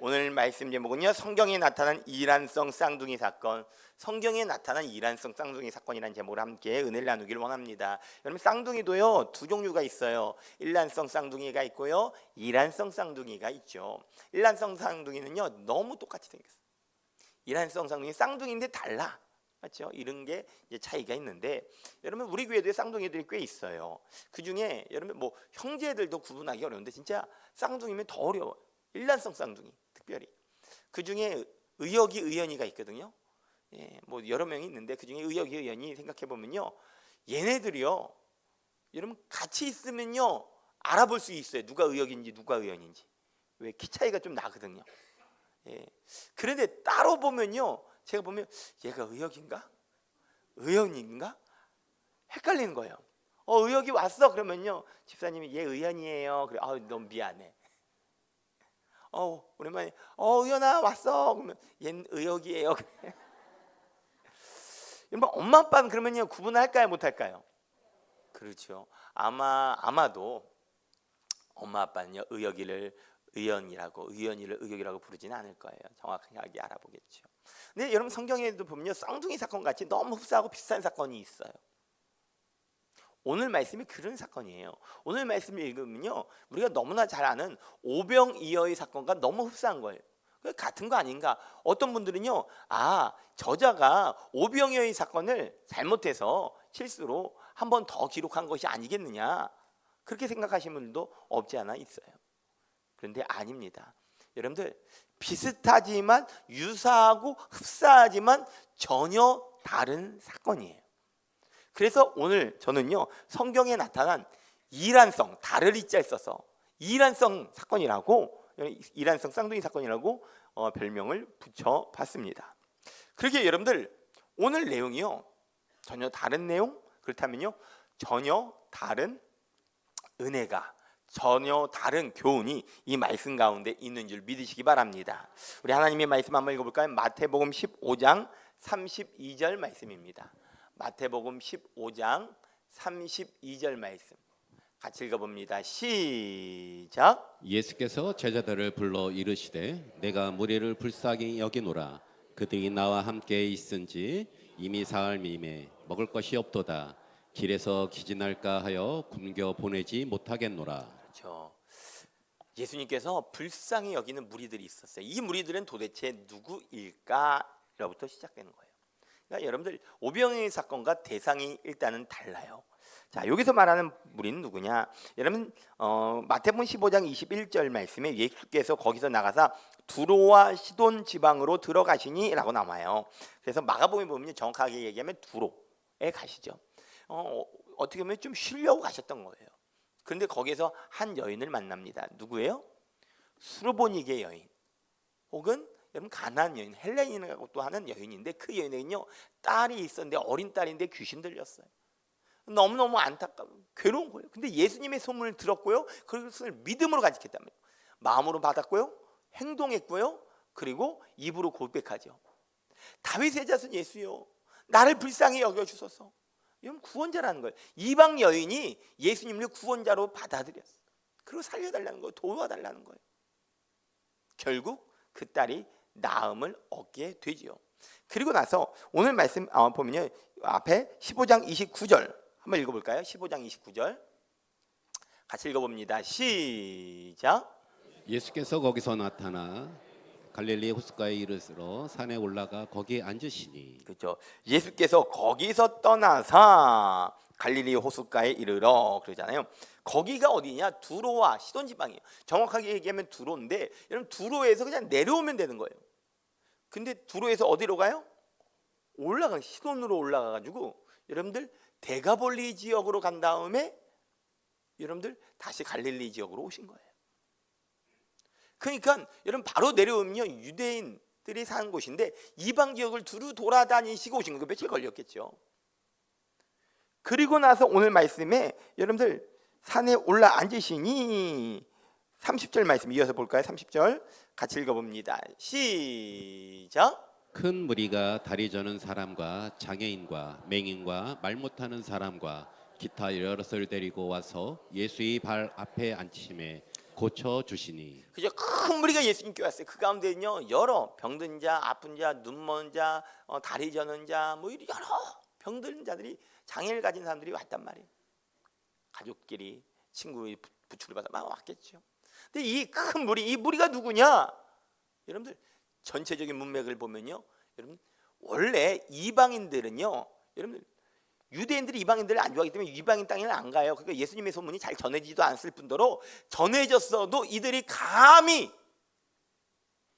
오늘 말씀 제목은요. 성경에 나타난 이란성 쌍둥이 사건. 성경에 나타난 이란성 쌍둥이 사건이라는 제목으로 함께 은혜를 나누기를 원합니다. 여러분 쌍둥이도요 두 종류가 있어요. 일란성 쌍둥이가 있고요, 이란성 쌍둥이가 있죠. 일란성 쌍둥이는요 너무 똑같이 생겼어요. 이란성 쌍둥이 쌍둥이인데 달라. 맞죠? 이런 게 차이가 있는데 여러분 우리 교회도 쌍둥이들이 꽤 있어요. 그 중에 여러분 뭐 형제들도 구분하기 어려운데 진짜 쌍둥이면 더 어려워요. 일란성 쌍둥이 특별히 그 중에 의역이 의연이가 있거든요. 예, 뭐 여러 명이 있는데 그 중에 의역이 의연이 생각해 보면요, 얘네들이요, 여러분 같이 있으면요 알아볼 수 있어요. 누가 의역인지 누가 의연인지 왜 키 차이가 좀 나거든요. 예, 그런데 따로 보면요, 제가 보면 얘가 의역인가, 의연인가 헷갈리는 거예요. 어 의역이 왔어 그러면요 집사님이 얘 의연이에요. 그래 아 너무 미안해. 어 오랜만에 어 의연아 왔어 그러면 얘는 의역이에요. 여러분 엄마 아빠는 그러면요 구분할까요 못할까요? 그렇죠. 아마 아마도 엄마 아빠는요 의역이를 의연이라고 의연이를 의역이라고 부르지는 않을 거예요. 정확하게 알아보겠죠. 근데 여러분 성경에도 보면요 쌍둥이 사건 같이 너무 흡사하고 비슷한 사건이 있어요. 오늘 말씀이 그런 사건이에요. 오늘 말씀을 읽으면요 우리가 너무나 잘 아는 오병이어의 사건과 너무 흡사한 거예요. 그 같은 거 아닌가? 어떤 분들은요, 아 저자가 오병이어의 사건을 잘못해서 실수로 한 번 더 기록한 것이 아니겠느냐 그렇게 생각하시는 분들도 없지 않아 있어요. 그런데 아닙니다. 여러분들 비슷하지만 유사하고 흡사하지만 전혀 다른 사건이에요. 그래서 오늘 저는요 성경에 나타난 이란성 다를 이자를 써서 이란성 사건이라고 이란성 쌍둥이 사건이라고 어, 별명을 붙여봤습니다. 그렇게 여러분들 오늘 내용이요 전혀 다른 내용 그렇다면요 전혀 다른 은혜가 전혀 다른 교훈이 이 말씀 가운데 있는 줄 믿으시기 바랍니다. 우리 하나님의 말씀 한번 읽어볼까요? 마태복음 15장 32절 말씀입니다. 마태복음 15장 32절 말씀 같이 읽어봅니다. 시작. 예수께서 제자들을 불러 이르시되 내가 무리를 불쌍히 여기노라 그들이 나와 함께 있은지 이미 사흘 미에 먹을 것이 없도다 길에서 기진할까 하여 굶겨 보내지 못하겠노라 그렇죠. 예수님께서 불쌍히 여기는 무리들이 있었어요. 이 무리들은 도대체 누구일까로부터 시작되는 거예요. 그러니까 여러분들 오병이의 사건과 대상이 일단은 달라요. 자 여기서 말하는 무리는 누구냐? 여러분 어, 마태복음 15장 21절 말씀에 예수께서 거기서 나가사 두로와 시돈 지방으로 들어가시니라고 나와요. 그래서 마가복음에 보면 정확하게 얘기하면 두로에 가시죠. 어, 어떻게 보면 좀 쉬려고 가셨던 거예요. 그런데 거기서 한 여인을 만납니다. 누구예요? 수르보니게 여인. 혹은 여러분 가난 여인, 헬레인이라고 또 하는 여인인데 그 여인에는요 딸이 있었는데 어린 딸인데 귀신 들렸어요. 너무 너무 안타까워, 괴로운 거예요. 근데 예수님의 소문을 들었고요, 그것을 믿음으로 말이에요. 마음으로 받았고요, 행동했고요, 그리고 입으로 고백하죠. 다윗의 자손 예수요, 나를 불쌍히 여겨 주소서. 이건 구원자라는 거예요. 이방 여인이 예수님을 구원자로 받아들였어요. 그리고 살려달라는 거예요. 도와달라는 거예요. 결국 그 딸이 나음을 얻게 되지요. 그리고 나서 오늘 말씀 어, 보면요. 앞에 15장 29절 한번 읽어 볼까요? 15장 29절 같이 읽어 봅니다. 시작. 예수께서 거기서 나타나 갈릴리 호숫가에 이르러 산에 올라가 거기에 앉으시니 그렇죠. 예수께서 거기서 떠나서 갈릴리 호숫가에 이르러 그러잖아요. 거기가 어디냐? 두로와 시돈 지방이에요. 정확하게 얘기하면 두로인데 여러분 두로에서 그냥 내려오면 되는 거예요. 근데 두로에서 어디로 가요? 올라가 시돈으로 올라가 가지고 여러분들 대가볼리 지역으로 간 다음에 여러분들 다시 갈릴리 지역으로 오신 거예요. 그러니까 여러분 바로 내려오면요 유대인들이 사는 곳인데 이방 지역을 두루 돌아다니시고 오신 거 며칠 걸렸겠죠. 그리고 나서 오늘 말씀에 여러분들 산에 올라 앉으시니 30절 말씀 이어서 볼까요? 30절 같이 읽어봅니다. 시작. 큰 무리가 다리 저는 사람과 장애인과 맹인과 말 못하는 사람과 기타 여럿을 데리고 와서 예수의 발 앞에 앉히심에 고쳐 주시니 그죠? 큰 무리가 예수님께 왔어요. 그 가운데는요 여러 병든 자, 아픈 자, 눈먼 자, 어, 다리 저는 자, 뭐 이런 여러 병든 자들이 장애를 가진 사람들이 왔단 말이에요. 가족끼리 친구의 부- 부축을 받아 막 왔겠죠. 근데 이 큰 무리, 이 무리가 누구냐? 여러분들 전체적인 문맥을 보면요, 여러분 원래 이방인들은요, 여러분들 유대인들이 이방인들을 안 좋아하기 때문에 이방인 땅에는 안 가요. 그러니까 예수님의 소문이 잘 전해지도 않을 뿐더러 전해졌어도 이들이 감히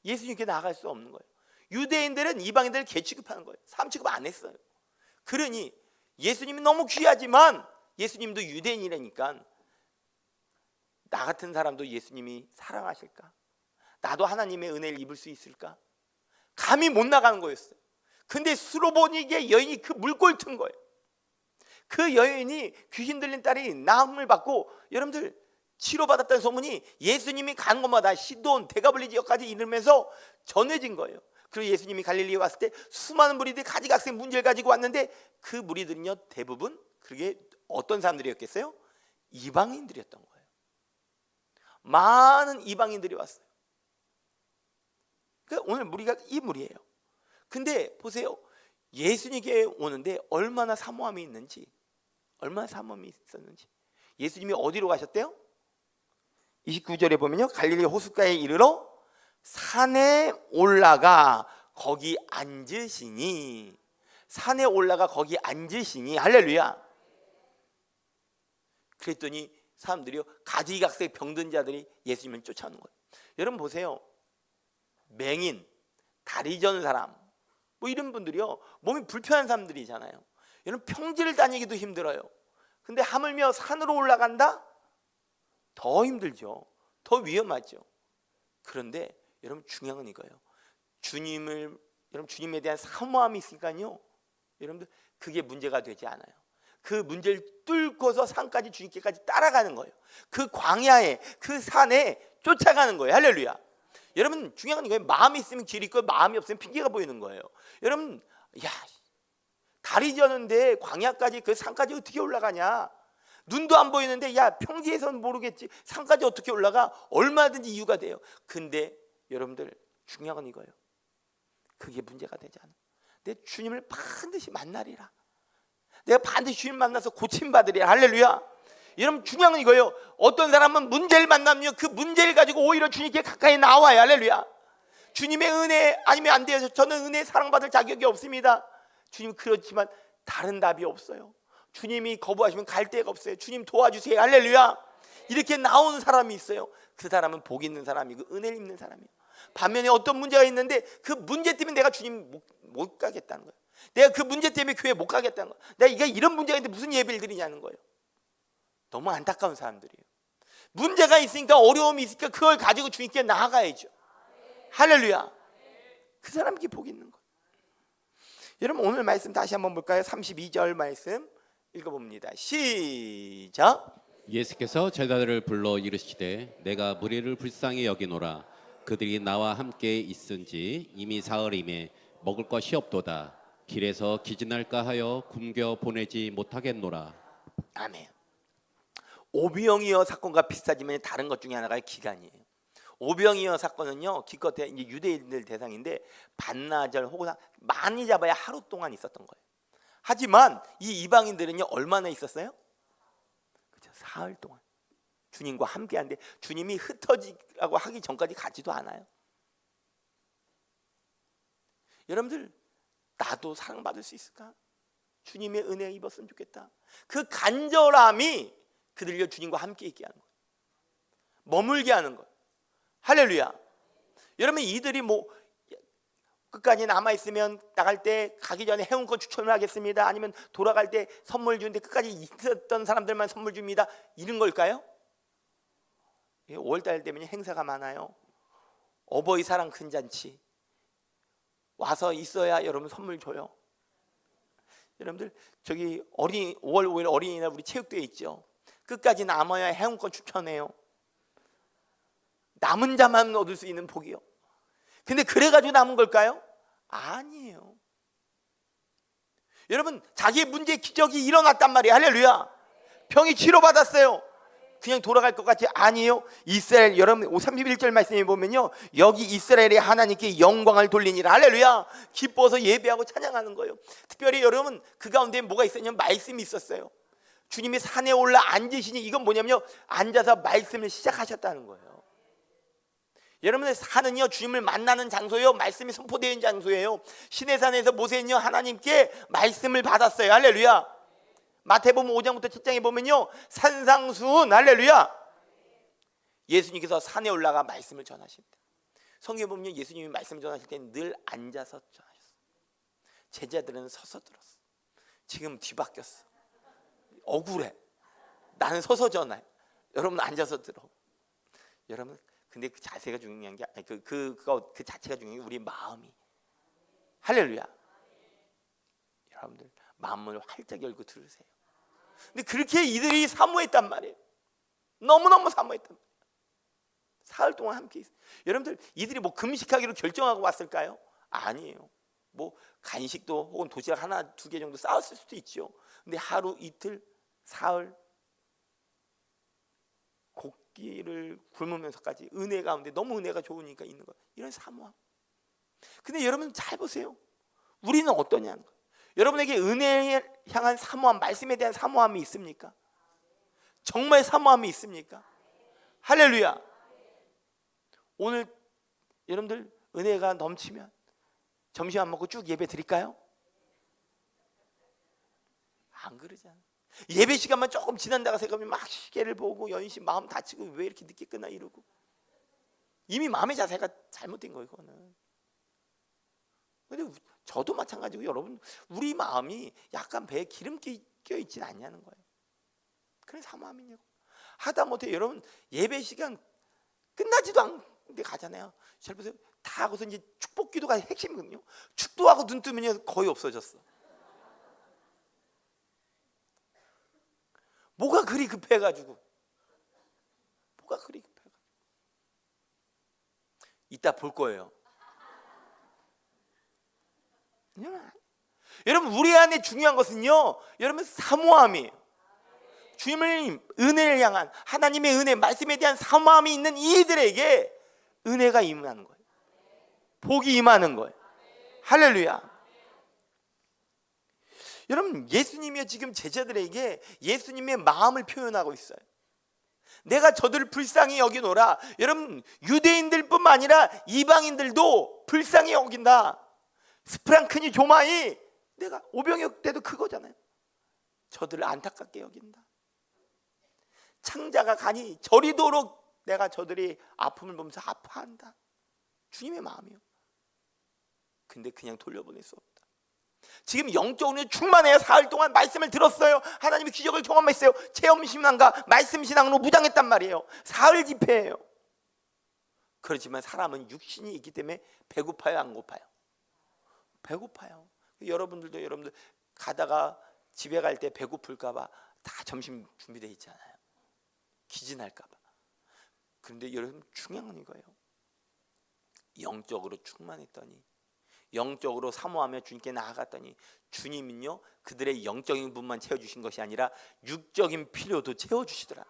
예수님께 나아갈 수 없는 거예요. 유대인들은 이방인들을 개 취급하는 거예요. 삼 취급 안 했어요. 그러니 예수님이 너무 귀하지만 예수님도 유대인이라니까 나 같은 사람도 예수님이 사랑하실까? 나도 하나님의 은혜를 입을 수 있을까? 감히 못 나가는 거였어요. 근데 수로보니게 여인이 그 물골 튼 거예요. 그 여인이 귀신 들린 딸이 나음을 받고 여러분들 치료받았다는 소문이 예수님이 가는 곳마다 시돈 대가블리 지역까지 이르면서 전해진 거예요. 그리고 예수님이 갈릴리에 왔을 때 수많은 무리들이 가지각색 문제를 가지고 왔는데 그 무리들은요 대부분 그게 어떤 사람들이었겠어요? 이방인들이었던 거예요. 많은 이방인들이 왔어요. 그러니까 오늘 무리가 이 무리예요. 근데 보세요. 예수님께 오는데 얼마나 사모함이 있는지 얼마나 사모함이 있었는지 예수님이 어디로 가셨대요? 29절에 보면요 갈릴리 호숫가에 이르러 산에 올라가 거기 앉으시니 산에 올라가 거기 앉으시니 할렐루야 그랬더니 사람들이요. 가지각색 병든 자들이 예수님을 쫓아오는 거예요. 여러분 보세요. 맹인 다리 저는 사람 뭐 이런 분들이요. 몸이 불편한 사람들이잖아요. 여러분 평지를 다니기도 힘들어요. 근데 하물며 산으로 올라간다? 더 힘들죠. 더 위험하죠. 그런데 여러분 중요한 건 이거예요. 주님을 여러분 주님에 대한 사모함이 있으니까요. 여러분들 그게 문제가 되지 않아요 그 문제를 뚫고서 산까지 주님께까지 따라가는 거예요 그 광야에 그 산에 쫓아가는 거예요 할렐루야 여러분 중요한 건 이거예요. 마음이 있으면 길이 있고 마음이 없으면 핑계가 보이는 거예요. 여러분, 야 다리 저는데 광야까지 그 산까지 어떻게 올라가냐? 눈도 안 보이는데 야 평지에서는 모르겠지 산까지 어떻게 올라가? 얼마든지 이유가 돼요. 근데 여러분들 중요한 건 이거예요. 그게 문제가 되지 않아. 내 주님을 반드시 만나리라. 내가 반드시 주님 만나서 고침 받으리라. 할렐루야. 여러분 중요한 건 이거예요. 어떤 사람은 문제를 만나면 그 문제를 가지고 오히려 주님께 가까이 나와요. 할렐루야. 주님의 은혜 아니면 안 돼요. 저는 은혜 사랑받을 자격이 없습니다. 주님 그렇지만 다른 답이 없어요. 주님이 거부하시면 갈 데가 없어요. 주님 도와주세요. 할렐루야. 이렇게 나오는 사람이 있어요. 그 사람은 복 있는 사람이고 은혜 있는 사람이에요. 반면에 어떤 문제가 있는데 그 문제 때문에 내가 주님 못, 못 가겠다는 거예요. 내가 그 문제 때문에 교회 못 가겠다는 거예요. 내가 이게 이런 문제가 있는데 무슨 예배를 드리냐는 거예요. 너무 안타까운 사람들이에요. 문제가 있으니까 어려움이 있으니까 그걸 가지고 주님께 나아가야죠. 할렐루야. 그 사람에게 복이 있는 거예요. 여러분 오늘 말씀 다시 한번 볼까요? 32절 말씀 읽어봅니다. 시작. 예수께서 제자들을 불러 이르시되 내가 무리를 불쌍히 여기노라 그들이 나와 함께 있은지 이미 사흘임에 먹을 것이 없도다 길에서 기진할까 하여 굶겨 보내지 못하겠노라 아멘. 오병이어 사건과 비슷하지만 다른 것 중에 하나가 기간이에요. 오병이어 사건은요 기껏해 이제 유대인들 대상인데 반나절 혹은 많이 잡아야 하루 동안 있었던 거예요. 하지만 이 이방인들은요 얼마나 있었어요? 그죠 사흘 동안 주님과 함께한데 주님이 흩어지라고 하기 전까지 가지도 않아요. 여러분들 나도 사랑받을 수 있을까? 주님의 은혜 입었으면 좋겠다. 그 간절함이 그들요 주님과 함께 있게 하는 거예요. 머물게 하는 거예요. 할렐루야. 여러분 이들이 뭐 끝까지 남아 있으면 나갈 때 가기 전에 해운권 추천을 하겠습니다. 아니면 돌아갈 때 선물 주는데 끝까지 있었던 사람들만 선물 줍니다. 이런 걸까요? 5월달 되면 행사가 많아요. 어버이 사랑 큰 잔치 와서 있어야 여러분 선물 줘요. 여러분들 저기 어린 5월 5일 어린이날 우리 체육대회 있죠. 끝까지 남아야 해운권 추천해요. 남은 자만 얻을 수 있는 복이요. 근데 그래가지고 남은 걸까요? 아니에요. 여러분 자기의 문제 기적이 일어났단 말이에요. 할렐루야. 병이 치료받았어요. 그냥 돌아갈 것 같지 아니에요. 이스라엘 여러분 31절 말씀에 보면요. 여기 이스라엘의 하나님께 영광을 돌리니라. 할렐루야. 기뻐서 예배하고 찬양하는 거예요. 특별히 여러분 그 가운데 뭐가 있었냐면 말씀이 있었어요. 주님이 산에 올라 앉으시니 이건 뭐냐면요. 앉아서 말씀을 시작하셨다는 거예요. 여러분의 산은요 주님을 만나는 장소예요. 말씀이 선포되는 장소예요. 시내산에서 모세는요 하나님께 말씀을 받았어요. 할렐루야. 마태복음 5장부터 7장에 보면요 산상수훈 할렐루야. 예수님께서 산에 올라가 말씀을 전하신다. 성경에 보면 예수님이 말씀 전하실 때 늘 앉아서 전하셨어. 제자들은 서서 들었어. 지금 뒤바뀌었어. 억울해. 나는 서서 전해. 여러분 앉아서 들어. 여러분 근데 그 자세가 중요한 게 아니 그 그 그거 그 자체가 중요한 게 우리 마음이. 할렐루야. 여러분들 마음을 활짝 열고 들으세요. 근데 그렇게 이들이 사모했단 말이에요. 너무너무 사모했단 말이에요. 사흘 동안 함께 있어요. 여러분들 이들이 뭐 금식하기로 결정하고 왔을까요? 아니에요. 뭐 간식도 혹은 도시락 하나 두 개 정도 싸웠을 수도 있죠. 근데 하루 이틀 사흘 곡기를 굶으면서까지 은혜 가운데 너무 은혜가 좋으니까 있는 거 이런 사모함. 근데 여러분 잘 보세요. 우리는 어떠냐는 거. 여러분에게 은혜에 향한 사모함, 말씀에 대한 사모함이 있습니까? 정말 사모함이 있습니까? 할렐루야. 오늘 여러분들 은혜가 넘치면 점심 안 먹고 쭉 예배 드릴까요? 안 그러잖아. 예배 시간만 조금 지난다가 생각하면 막 시계를 보고 연신 마음 다치고 왜 이렇게 늦게 끝나 이러고 이미 마음의 자세가 잘못된 거예요, 그거는. 근데 우- 저도 마찬가지고 여러분 우리 마음이 약간 배에 기름기 껴 있진 않냐는 거예요. 그래 사모함이냐고. 하다 못해 여러분 예배 시간 끝나지도 않는데 가잖아요. 잘 보세요. 다 하고서 이제 축복 기도가 핵심이거든요. 축도하고 눈 뜨면 거의 없어졌어. 뭐가 그리 급해가지고 뭐가 그리 급해가지고 이따 볼 거예요. 여러분 우리 안에 중요한 것은요. 여러분 사모함이에요. 주님을 은혜를 향한 하나님의 은혜 말씀에 대한 사모함이 있는 이들에게 은혜가 임하는 거예요. 복이 임하는 거예요. 할렐루야. 여러분 예수님이 지금 제자들에게 예수님의 마음을 표현하고 있어요. 내가 저들을 불쌍히 여기노라. 여러분 유대인들뿐만 아니라 이방인들도 불쌍히 여긴다. 스프랑크니 조마이 내가 오병역 때도 그거잖아요. 저들을 안타깝게 여긴다. 창자가 가니 저리도록 내가 저들이 아픔을 보면서 아파한다. 주님의 마음이요. 근데 그냥 돌려보낼 수 없다. 지금 영적으로 충만해요. 사흘 동안 말씀을 들었어요. 하나님의 기적을 경험했어요. 체험 신앙과 말씀 신앙으로 무장했단 말이에요. 사흘 집회예요. 그렇지만 사람은 육신이 있기 때문에 배고파요, 안 고파요? 배고파요. 여러분들도 여러분들 가다가 집에 갈 때 배고플까 봐 다 점심 준비돼 있잖아요. 기진할까 봐. 그런데 여러분 중요한 건 이거예요. 영적으로 충만했더니 영적으로 사모하며 주님께 나아갔더니 주님은요 그들의 영적인 분만 채워주신 것이 아니라 육적인 필요도 채워주시더라.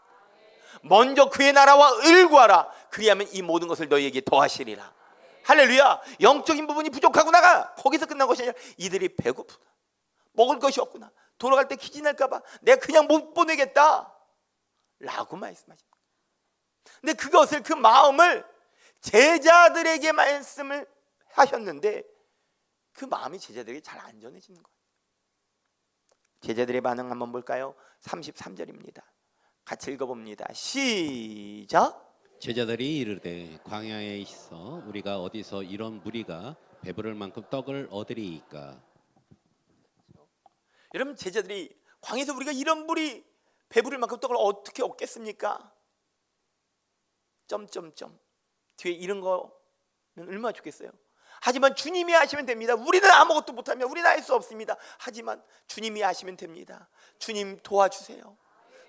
먼저 그의 나라와 을 구하라. 그리하면 이 모든 것을 너희에게 더하시리라. 할렐루야. 영적인 부분이 부족하구나가 거기서 끝난 것이 아니라 이들이 배고프다. 먹을 것이 없구나. 돌아갈 때 기진할까봐 내가 그냥 못 보내겠다. 라고 말씀하십니다. 근데 그것을 그 마음을 제자들에게 말씀을 하셨는데 그 마음이 제자들에게 잘 안 전해지는 거예요. 제자들의 반응 한번 볼까요? 33절입니다. 같이 읽어봅니다. 시작. 제자들이 이르되 광야에 있어 우리가 어디서 이런 무리가 배부를 만큼 떡을 얻으리이까 여러분 제자들이 광에서 우리가 이런 물이 배부를 만큼 떡을 어떻게 얻겠습니까? 점점점 뒤에 이런 거면 얼마나 좋겠어요. 하지만 주님이 하시면 됩니다. 우리는 아무것도 못하며 우리는 할 수 없습니다. 하지만 주님이 하시면 됩니다. 주님 도와주세요.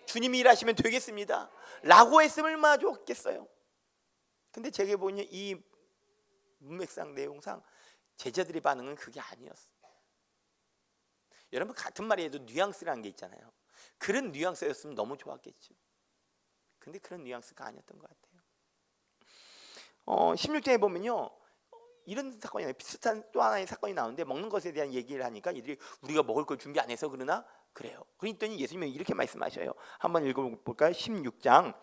주님이 일하시면 되겠습니다. 라고 했으면 얼마나 좋겠어요. 근데 제게 보니 이 문맥상 내용상 제자들의 반응은 그게 아니었어. 여러분 같은 말이에도 뉘앙스라는 게 있잖아요. 그런 뉘앙스였으면 너무 좋았겠죠. 근데 그런 뉘앙스가 아니었던 것 같아요. 어, 16장에 보면요. 이런 사건이. 비슷한 또 하나의 사건이 나오는데 먹는 것에 대한 얘기를 하니까 이들이 우리가 먹을 걸 준비 안 해서 그러나 그래요. 그랬더니 예수님이 이렇게 말씀하셔요. 한번 읽어볼까요? 16장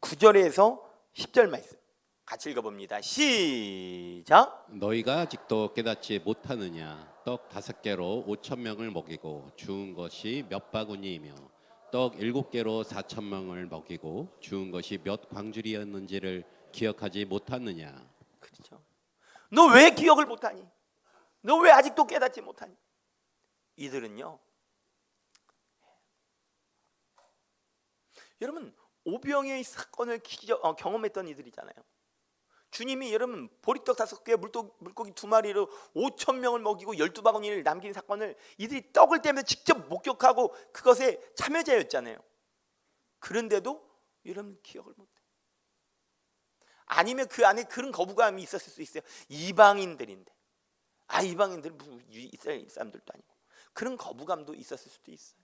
9절에서 10절 말씀 같이 읽어봅니다. 시작. 너희가 아직도 깨닫지 못하느냐 떡 다섯 개로 오천 명을 먹이고 주운 것이 몇 바구니이며 떡 일곱 개로 사천 명을 먹이고 주운 것이 몇 광줄이었는지를 기억하지 못하느냐 그렇죠. 너 왜 기억을 못하니? 너 왜 아직도 깨닫지 못하니? 이들은요. 여러분 오병의 사건을 어, 경험했던 이들이잖아요. 주님이 여러분 보리떡 다섯 개, 물고기 두 마리로 오천 명을 먹이고 열두 바구니를 남긴 사건을 이들이 떡을 떼면서 직접 목격하고 그것에 참여자였잖아요. 그런데도 여러분 기억을 못해. 아니면 그 안에 그런 거부감이 있었을 수 있어요. 이방인들인데, 아 이방인들 유- 이스라엘 사람들도 아니고 그런 거부감도 있었을 수도 있어요.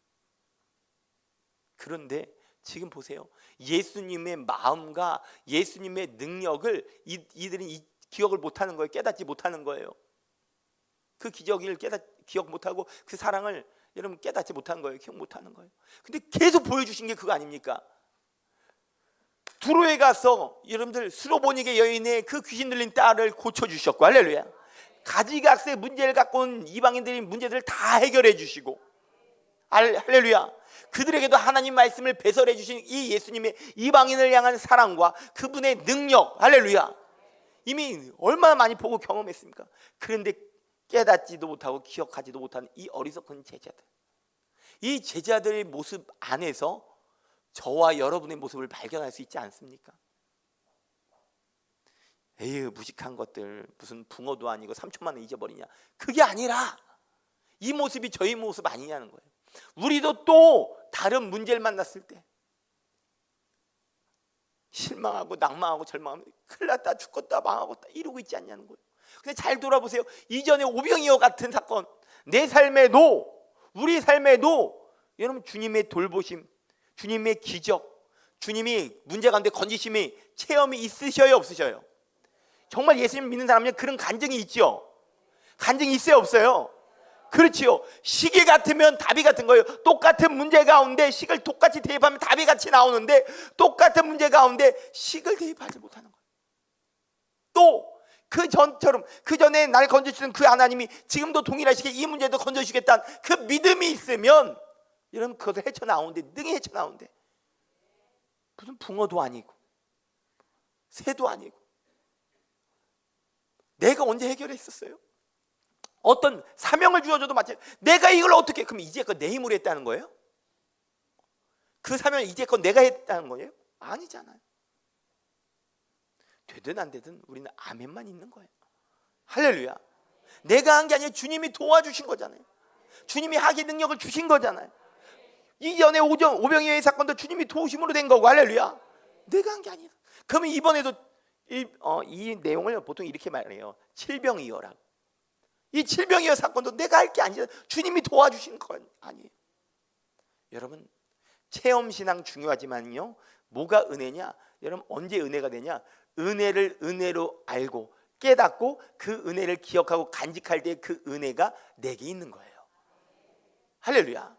그런데 지금 보세요. 예수님의 마음과 예수님의 능력을 이, 이들이 이, 기억을 못하는 거예요. 깨닫지 못하는 거예요. 그 기적을 깨닫 기억 못하고 그 사랑을 여러분 깨닫지 못하는 거예요. 기억 못하는 거예요. 근데 계속 보여주신 게 그거 아닙니까? 두로에 가서 여러분들 수로보니게 여인의 그 귀신 들린 딸을 고쳐 주셨고 할렐루야. 가지각색 문제를 갖고 온 이방인들이 문제들을 다 해결해 주시고 할- 할렐루야. 그들에게도 하나님 말씀을 배설해 주신 이 예수님의 이방인을 향한 사랑과 그분의 능력 할렐루야. 이미 얼마나 많이 보고 경험했습니까? 그런데 깨닫지도 못하고 기억하지도 못하는 이 어리석은 제자들. 이 제자들의 모습 안에서 저와 여러분의 모습을 발견할 수 있지 않습니까? 에휴 무식한 것들 무슨 붕어도 아니고 3초 만에 잊어버리냐 그게 아니라 이 모습이 저희 모습 아니냐는 거예요 우리도 또 다른 문제를 만났을 때 실망하고 낭망하고 절망하면 큰일 났다 죽겠다 망하겠다 이러고 있지 않냐는 거예요 근데 잘 돌아보세요 이전에 오병이어 같은 사건 내 삶에도 우리 삶에도 여러분 주님의 돌보심 주님의 기적 주님이 문제 가운데 건지심이 체험이 있으셔요 없으셔요 정말 예수님 믿는 사람은 그런 간증이 있죠. 간증이 있어요, 없어요? 그렇지요. 시계 같으면 답이 같은 거예요. 똑같은 문제 가운데 식을 똑같이 대입하면 답이 같이 나오는데 똑같은 문제 가운데 식을 대입하지 못하는 거예요. 또 그 전처럼 그 전에 날 건져주신 그 하나님이 지금도 동일하시게 이 문제도 건져주겠다는 그 믿음이 있으면 여러분 그것을 헤쳐나오는데 능히 헤쳐나오는데 무슨 붕어도 아니고 새도 아니고 내가 언제 해결했었어요? 어떤 사명을 주어줘도 마찬 내가 이걸 어떻게 그럼 이제껏 내 힘으로 했다는 거예요? 그 사명을 이제껏 내가 했다는 거예요? 아니잖아요. 되든 안 되든 우리는 아멘만 있는 거예요. 할렐루야. 내가 한 게 아니라 주님이 도와주신 거잖아요. 주님이 하기 능력을 주신 거잖아요. 이전에 오정 오병이의 사건도 주님이 도우심으로 된 거고 할렐루야. 내가 한 게 아니라. 그러면 이번에도 이, 어, 이 내용을 보통 이렇게 말해요. 칠병이어라고. 이 칠병이어 사건도 내가 할 게 아니라 주님이 도와주신 건 아니에요. 여러분 체험 신앙 중요하지만요. 뭐가 은혜냐? 여러분 언제 은혜가 되냐? 은혜를 은혜로 알고 깨닫고 그 은혜를 기억하고 간직할 때 그 은혜가 내게 있는 거예요. 할렐루야.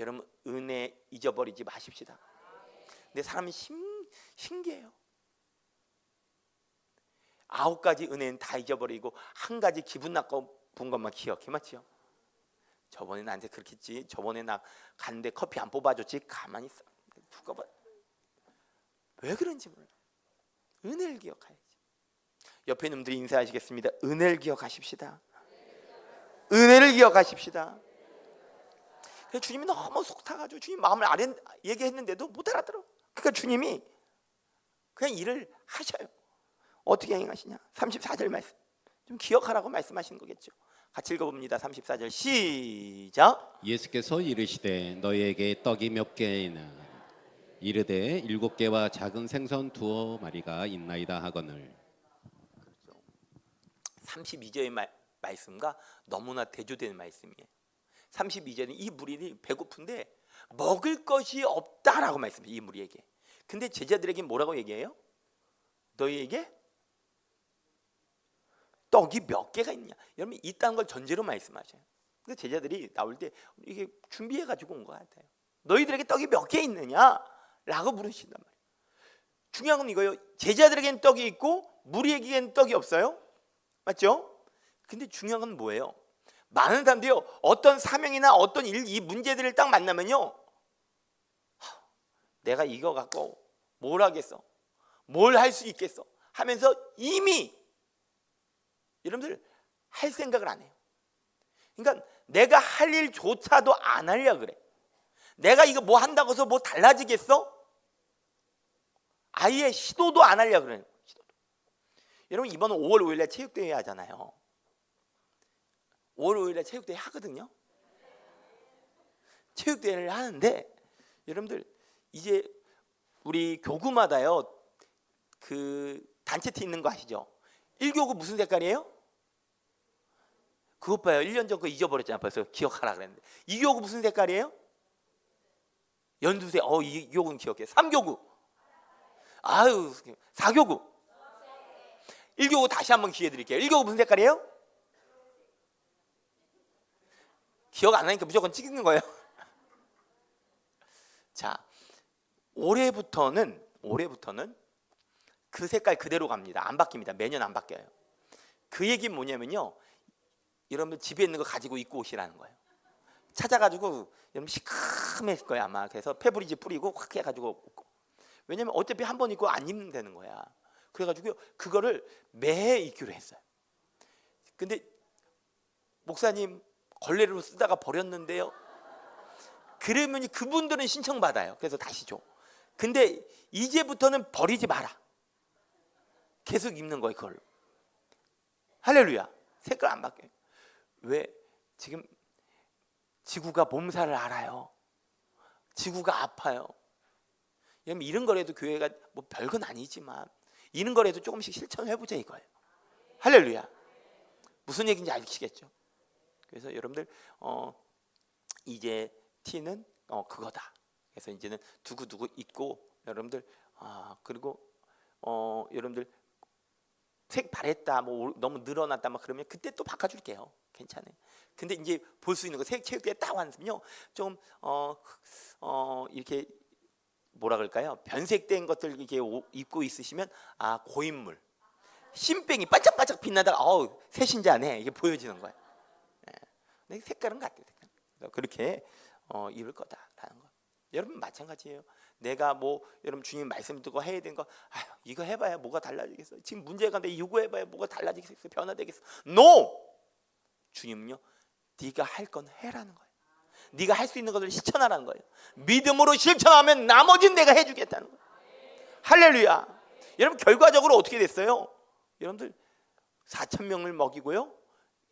여러분 은혜 잊어버리지 마십시다. 근데 사람이 신, 신기해요. 아홉 가지 은혜는 다 잊어버리고 한 가지 기분 나쁜 것만 기억해 맞지요? 저번에 나한테 그렇게 했지. 저번에 나 갔는데 커피 안 뽑아줬지. 가만히 있어. 누가 봐. 왜 그런지 몰라. 은혜를 기억해야지. 옆에 놈들이 인사하시겠습니다. 은혜를 기억하십시다. 은혜를 기억하십시다. 그래서 주님이 너무 속 타가지고 주님 마음을 아래 얘기했는데도 못 알아들어. 그러니까 주님이 그냥 일을 하셔요. 어떻게 행하시냐? 34절 말씀. 좀 기억하라고 말씀하시는 거겠죠. 같이 읽어봅니다. 34절 시작. 예수께서 이르시되 너희에게 떡이 몇 개이나 이르되 일곱 개와 작은 생선 두어 마리가 있나이다 하거늘 32절의 말, 말씀과 너무나 대조되는 말씀이에요. 32절은 이 무리들이 배고픈데 먹을 것이 없다라고 말씀해요. 이 무리에게. 근데 제자들에게 뭐라고 얘기해요? 너희에게 떡이 몇 개가 있냐? 여러분 있다는 걸 전제로 말씀하셔요. 근데 제자들이 나올 때 이게 준비해 가지고 온 것 같아요. 너희들에게 떡이 몇 개 있느냐?라고 물으신단 말이에요. 중요한 건 이거예요. 제자들에게는 떡이 있고 무리에게는 떡이 없어요. 맞죠? 근데 중요한 건 뭐예요? 많은 사람들이요 어떤 사명이나 어떤 일 이 문제들을 딱 만나면요 하, 내가 이거 갖고 뭘 하겠어 뭘 할 수 있겠어 하면서 이미 여러분들 할 생각을 안 해요 그러니까 내가 할 일조차도 안 하려 그래 내가 이거 뭐 한다고 해서 뭐 달라지겠어 아예 시도도 안 하려 시도도. 여러분 이번 5월 5일에 체육대회 하잖아요 5월 5일에 체육대회 하거든요. 체육대회를 하는데 여러분들 이제 우리 교구마다요 그 단체 티 있는 거 아시죠? 1교구 무슨 색깔이에요? 그것 봐요. 1년 전 거 잊어버렸잖아. 벌써 기억하라 그랬는데. 2교구 무슨 색깔이에요? 연두색. 어, 2교구는 기억해. 3교구. 아유, 4교구. 1교구 다시 한번 기회 드릴게요. 1교구 무슨 색깔이에요? 기억 안 나니까 무조건 찍는 거예요. 자, 올해부터는 올해부터는 그 색깔 그대로 갑니다. 안 바뀝니다. 매년 안 바뀌어요. 그 얘기는 뭐냐면요. 여러분들 집에 있는 거 가지고 입고 오시라는 거예요. 찾아가지고 여러분 시큼했을 거예요 아마. 그래서 페브리즈 뿌리고 확 해가지고. 왜냐면 어차피 한 번 입고 안 입는 되는 거야. 그래가지고 그거를 매해 입기로 했어요. 근데 목사님 걸레로 쓰다가 버렸는데요. 그러면 그분들은 신청 받아요. 그래서 다시 줘. 근데 이제부터는 버리지 마라. 계속 입는 거예요, 그걸. 할렐루야. 색깔 안 바뀌어요. 왜? 지금 지구가 몸살을 알아요. 지구가 아파요. 여러분 이런 거라도 교회가 뭐 별건 아니지만 이런 거라도 조금씩 실천해 보자 이거예요. 할렐루야. 무슨 얘기인지 아시겠죠? 그래서 여러분들 어 이제 T는 어 그거다. 그래서 이제는 두고 두고 있고 여러분들 아 그리고 어 여러분들 색 바랬다 뭐 너무 늘어났다 막 그러면 그때 또 바꿔줄게요. 괜찮아요. 근데 이제 볼 수 있는 거색 체육대회 딱 왔으면요 좀 어 어, 이렇게 뭐라 그럴까요? 변색된 것들 이렇게 오- 입고 있으시면 아 고인물 신병이 반짝반짝 빛나다가 어우 새신자네 이게 보여지는 거예요. 내 색깔은 같아. 색깔. 그렇게 어, 입을 거다라는 거. 여러분 마찬가지예요. 내가 뭐 여러분 주님 말씀 듣고 해야 되는 거, 아유 이거 해봐야 뭐가 달라지겠어. 지금 문제가 내 이거 해봐야 뭐가 달라지겠어, 변화되겠어. No. 주님은요, 네가 할 건 해라는 거예요. 네가 할 수 있는 것을 실천하라는 거예요. 믿음으로 실천하면 나머지는 내가 해주겠다는 거예요. 할렐루야. 여러분 결과적으로 어떻게 됐어요? 여러분들 4천 명을 먹이고요,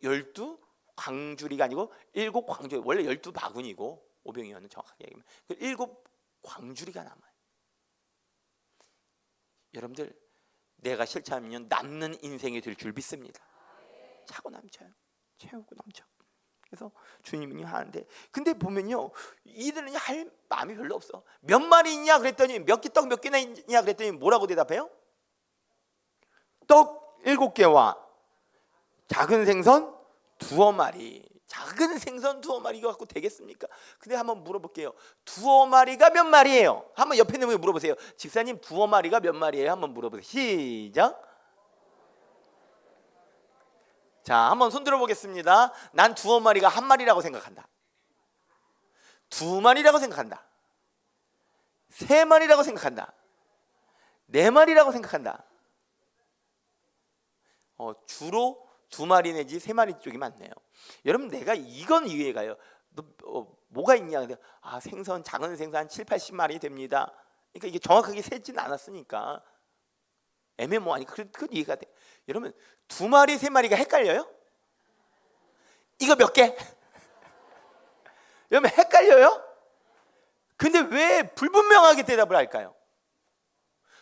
열두 광주리가 아니고 일곱 광주 원래 열두 바구니고 오병이어는 정확하게 얘기하면 그 일곱 광주리가 남아요. 여러분들 내가 실천하면 남는 인생이 될 줄 믿습니다. 차고 넘쳐요. 채우고 넘쳐. 그래서 주님이 하는데 근데 보면요 이들은 할 마음이 별로 없어. 몇 마리 있냐 그랬더니 몇 개 떡 몇 개나 있냐 그랬더니 뭐라고 대답해요? 떡 일곱 개와 작은 생선 두어 마리. 작은 생선 두어 마리 이거 갖고 되겠습니까? 근데 한번 물어볼게요. 두어 마리가 몇 마리예요? 한번 옆에 있는 분에 물어보세요. 집사님 두어 마리가 몇 마리예요? 한번 물어보세요. 시작. 자, 한번 손 들어 보겠습니다. 난 두어 마리가 한 마리라고 생각한다. 두 마리라고 생각한다. 세 마리라고 생각한다. 네 마리라고 생각한다. 어, 주로 두 마리 내지 세 마리 쪽이 많네요. 여러분 내가 이건 이해가요. 너 어, 뭐가 있냐 아 생선 작은 생선 한 7, 80마리 됩니다. 그러니까 이게 정확하게 세지는 않았으니까 애매모호하니까 그, 그 이해가 돼. 여러분 두 마리 세 마리가 헷갈려요? 이거 몇 개? 여러분 헷갈려요? 근데 왜 불분명하게 대답을 할까요?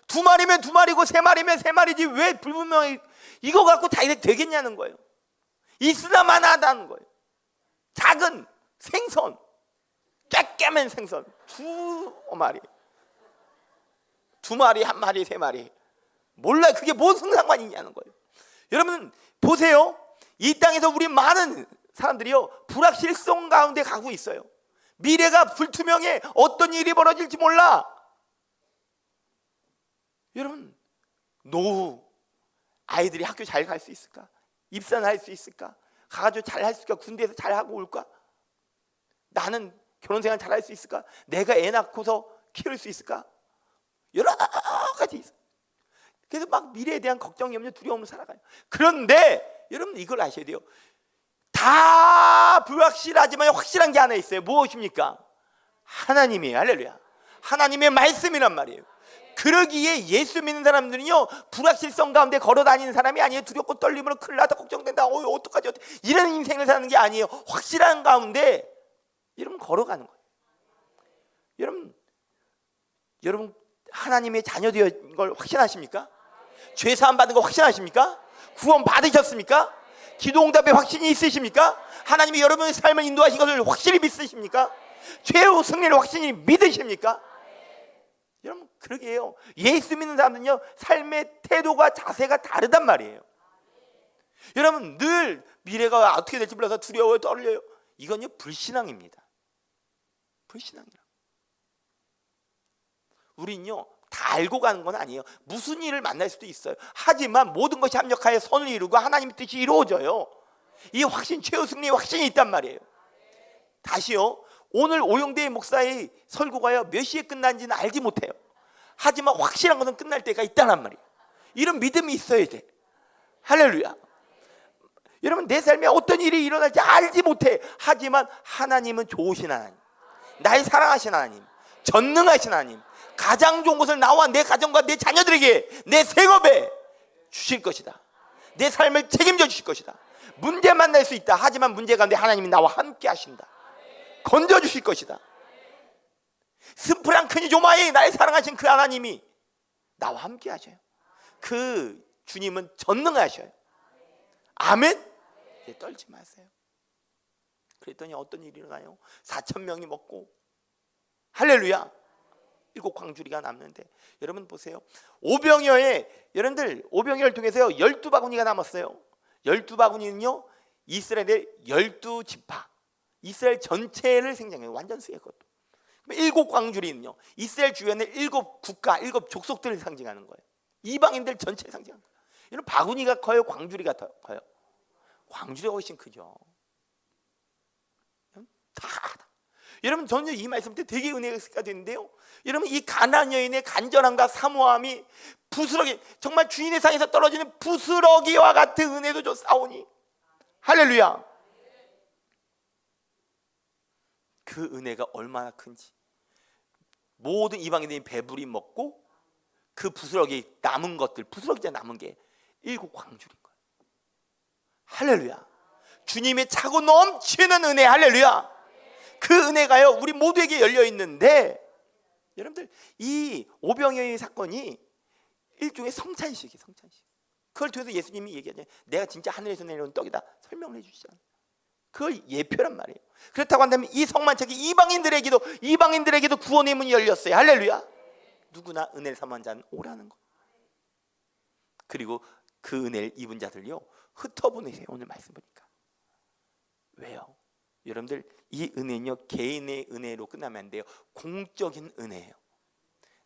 두 마리면 두 마리고 세 마리면 세 마리지 왜 불분명하게 이거 갖고 다 이렇게 되겠냐는 거예요. 있으나마나다는 거예요. 작은 생선 깨깨맨 생선 두 마리, 두 마리, 한 마리, 세 마리. 몰라 요 그게 무슨 상관이냐는 거예요. 여러분 보세요. 이 땅에서 우리 많은 사람들이요 불확실성 가운데 가고 있어요. 미래가 불투명해 어떤 일이 벌어질지 몰라. 여러분 노후 아이들이 학교 잘 갈 수 있을까? 입사는 할 수 있을까? 가가지고 잘 할 수 있을까? 군대에서 잘 하고 올까? 나는 결혼 생활 잘 할 수 있을까? 내가 애 낳고서 키울 수 있을까? 여러 가지 있어. 그래서 막 미래에 대한 걱정, 염려, 두려움을 살아가요. 그런데 여러분 이걸 아셔야 돼요. 다 불확실하지만 확실한 게 하나 있어요. 무엇입니까? 하나님이에요. 할렐루야. 하나님의 말씀이란 말이에요. 그러기에 예수 믿는 사람들은요 불확실성 가운데 걸어 다니는 사람이 아니에요 두렵고 떨림으로 큰일 나다 걱정된다 어 어떡하지 어떡 이런 인생을 사는 게 아니에요 확실한 가운데 여러분 걸어가는 거예요 여러분 여러분 하나님의 자녀 되었는 걸 확신하십니까? 죄 사함 받은 거 확신하십니까? 구원 받으셨습니까? 기도 응답에 확신이 있으십니까? 하나님이 여러분의 삶을 인도하신 것을 확실히 믿으십니까? 죄의 승리를 확실히 믿으십니까? 여러분 그러게 해요. 예수 믿는 사람들은요 삶의 태도가 자세가 다르단 말이에요. 여러분 늘 미래가 어떻게 될지 몰라서 두려워요, 떨려요. 이건요 불신앙입니다. 불신앙이라. 우린요 다 알고 가는 건 아니에요. 무슨 일을 만날 수도 있어요. 하지만 모든 것이 합력하여 선을 이루고 하나님의 뜻이 이루어져요. 이 확신, 최후 승리의 확신이 있단 말이에요. 다시요. 오늘 오영대 목사의 설교가요 몇 시에 끝난지는 알지 못해요. 하지만 확실한 것은 끝날 때가 있다란 말이에요. 이런 믿음이 있어야 돼. 할렐루야. 여러분 내 삶에 어떤 일이 일어날지 알지 못해. 하지만 하나님은 좋으신 하나님, 나의 사랑하신 하나님, 전능하신 하나님, 가장 좋은 것을 나와 내 가정과 내 자녀들에게 내 생업에 주실 것이다. 내 삶을 책임져 주실 것이다. 문제 만날 수 있다. 하지만 문제 가운데 하나님이 나와 함께 하신다. 건져 주실 것이다. 스프랑 크니 조마이 나의 사랑하신 그 하나님이 나와 함께 하셔요. 그 주님은 전능하셔요. 아멘. 이제 떨지 마세요. 그랬더니 어떤 일이 일어나요? 4천 명이 먹고 할렐루야. 일곱 광주리가 남는데 여러분 보세요. 오병이어의 여러분들 오병이어를 통해서요 열두 바구니가 남았어요. 열두 바구니는요 이스라엘의 열두 지파 이스라엘 전체를 생장해요. 완전 수의 것도. 일곱 광주리는요 이스라엘 주변의 일곱 국가, 일곱 족속들을 상징하는 거예요. 이방인들 전체를 상징하는 거예요. 이런 바구니가 커요, 광주리가 더 커요. 광주리가 훨씬 크죠. 다. 다. 여러분 저는 이 말씀 때 되게 은혜가 됐는데요. 여러분 이 가난 여인의 간절함과 사모함이 부스러기 정말 주인의 상에서 떨어지는 부스러기와 같은 은혜도 저 싸우니 할렐루야. 그 은혜가 얼마나 큰지 모든 이방인들이 배불리 먹고 그 부스러기 남은 것들 부스러기에 남은 게 일곱 광줄인 거예요. 할렐루야. 주님의 차고 넘치는 은혜 할렐루야. 그 은혜가요 우리 모두에게 열려 있는데 여러분들 이 오병이어의 사건이 일종의 성찬식이 성찬식. 그걸 통해서 예수님이 얘기하잖아요. 내가 진짜 하늘에서 내려온 떡이다 설명을 해주시잖아요. 그걸 예표란 말이에요. 그렇다고 한다면 이 성만찬이 이방인들에게도 이방인들에게도 구원의 문이 열렸어요. 할렐루야. 누구나 은혜를 삼은 자는 오라는 거. 그리고 그 은혜를 입은 자들요 흩어보내세요. 오늘 말씀 보니까 왜요? 여러분들 이 은혜는요 개인의 은혜로 끝나면 안 돼요. 공적인 은혜예요.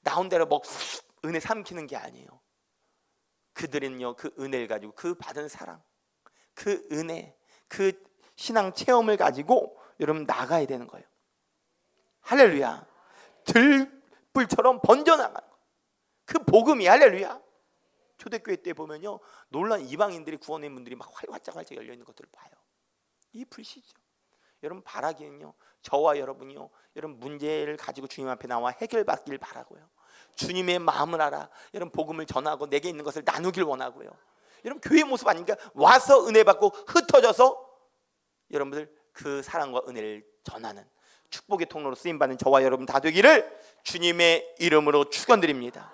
나온 대로 뭐 은혜 삼키는 게 아니에요. 그들은요 그 은혜를 가지고 그 받은 사랑, 그 은혜, 그 신앙 체험을 가지고 여러분 나가야 되는 거예요. 할렐루야. 들불처럼 번져나가는 거. 그 복음이 할렐루야. 초대교회 때 보면요 놀란 이방인들이 구원의 문들이 막 활짝 활짝 열려 있는 것들을 봐요. 이 불시죠. 여러분 바라기는요 저와 여러분이요 여러분 문제를 가지고 주님 앞에 나와 해결받기를 바라고요. 주님의 마음을 알아. 여러분 복음을 전하고 내게 있는 것을 나누길 원하고요. 여러분 교회 모습 아닙니까? 와서 은혜 받고 흩어져서 여러분들 그 사랑과 은혜를 전하는 축복의 통로로 쓰임 받는 저와 여러분 다 되기를 주님의 이름으로 축원드립니다.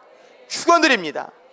축원드립니다.